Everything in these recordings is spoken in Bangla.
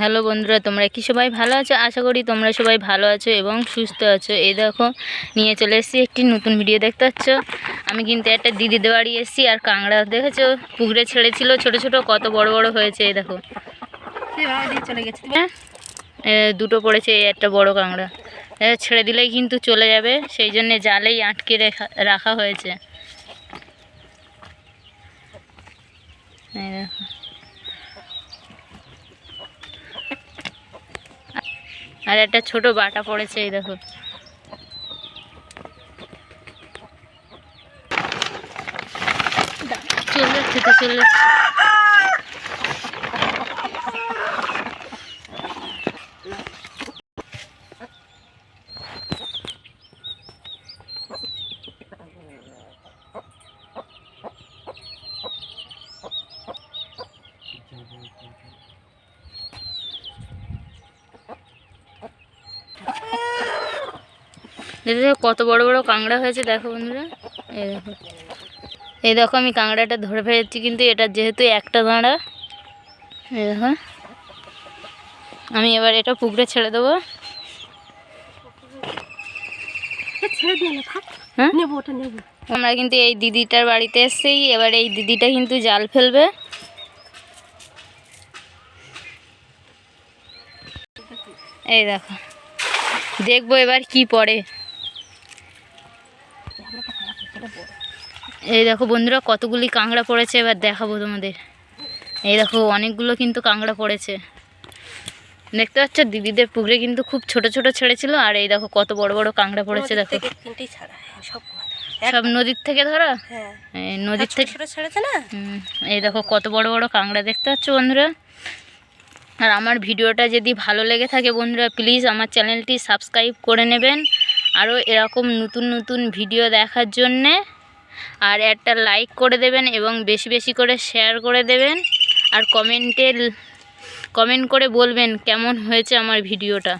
হ্যালো বন্ধুরা, তোমরা কি সবাই ভালো আছো? আশা করি তোমরা সবাই ভালো আছো এবং সুস্থ আছো। এই দেখো, নিয়ে চলে এসেছি একটি নতুন ভিডিও দেখতে পাচ্ছ? আমি কিন্তু একটা দিদিদের বাড়ি এসেছি আর কাঁকড়া দেখেছ? পুকুরে ছেড়েছিল, ছোট ছোট, কত বড় বড় হয়েছে, এই দেখো। চলে গেছে দুটো পড়েছে, এই একটা বড় কাঁকড়া। ছেড়ে দিলেই কিন্তু চলে যাবে, সেই জন্যে জালেই আটকে রেখা, রাখা হয়েছে। এই দেখো। আর একটা ছোট বাটা পড়েছে এই দেখো চলে যাচ্ছে চলে যাচ্ছে। দেখো দেখো কত বড় বড় কাঁকড়া হয়েছে দেখো বন্ধুরা। এই দেখো। এই দেখো আমি কাঁকড়াটা ধরে ফেলেছি কিন্তু এটা যেহেতু একটা দাঁড়া এই দেখো। আমি এবার এটা পুকুরে ছেড়ে দেবো। হ্যাঁ? আমরা কিন্তু এই দিদিটার বাড়িতে এসেছি এবার এই দিদিটা কিন্তু জাল ফেলবে। এই দেখো। দেখব এবার কি পড়ে। এই দেখো বন্ধুরা কতগুলি কাঁকড়া পড়েছে এবার দেখাবো তোমাদের। এই দেখো অনেকগুলো কিন্তু কাঁকড়া পড়েছে। দেখতে পাচ্ছ দিদিদের পুকুরে কিন্তু খুব ছোট ছোট ছেড়েছিল আর এই দেখো কত বড় বড় কাঁকড়া পড়েছে দেখো। হ্যাঁ, সব নদীর থেকে ধরা? হ্যাঁ। নদীর থেকে ছেড়েছে না? হুম, এই দেখো কত বড় বড় কাঁকড়া দেখতে পাচ্ছ বন্ধুরা? আর আমার ভিডিওটা যদি ভালো লেগে থাকে বন্ধুরা প্লিজ আমার চ্যানেলটি সাবস্ক্রাইব করে নেবেন। আরও এরকম নতুন নতুন ভিডিও দেখার জন্যে। আর একটা লাইক করে দেবেন এবং বেশি বেশি করে শেয়ার করে দেবেন। আর কমেন্টে কমেন্ট করে বলবেন কেমন হয়েছে আমার ভিডিওটা।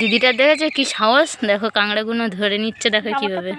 দিদিটা দেখেছে কি সাহস? দেখো কাঁকড়াগুলো ধরে নিচ্ছে দেখো কীভাবে।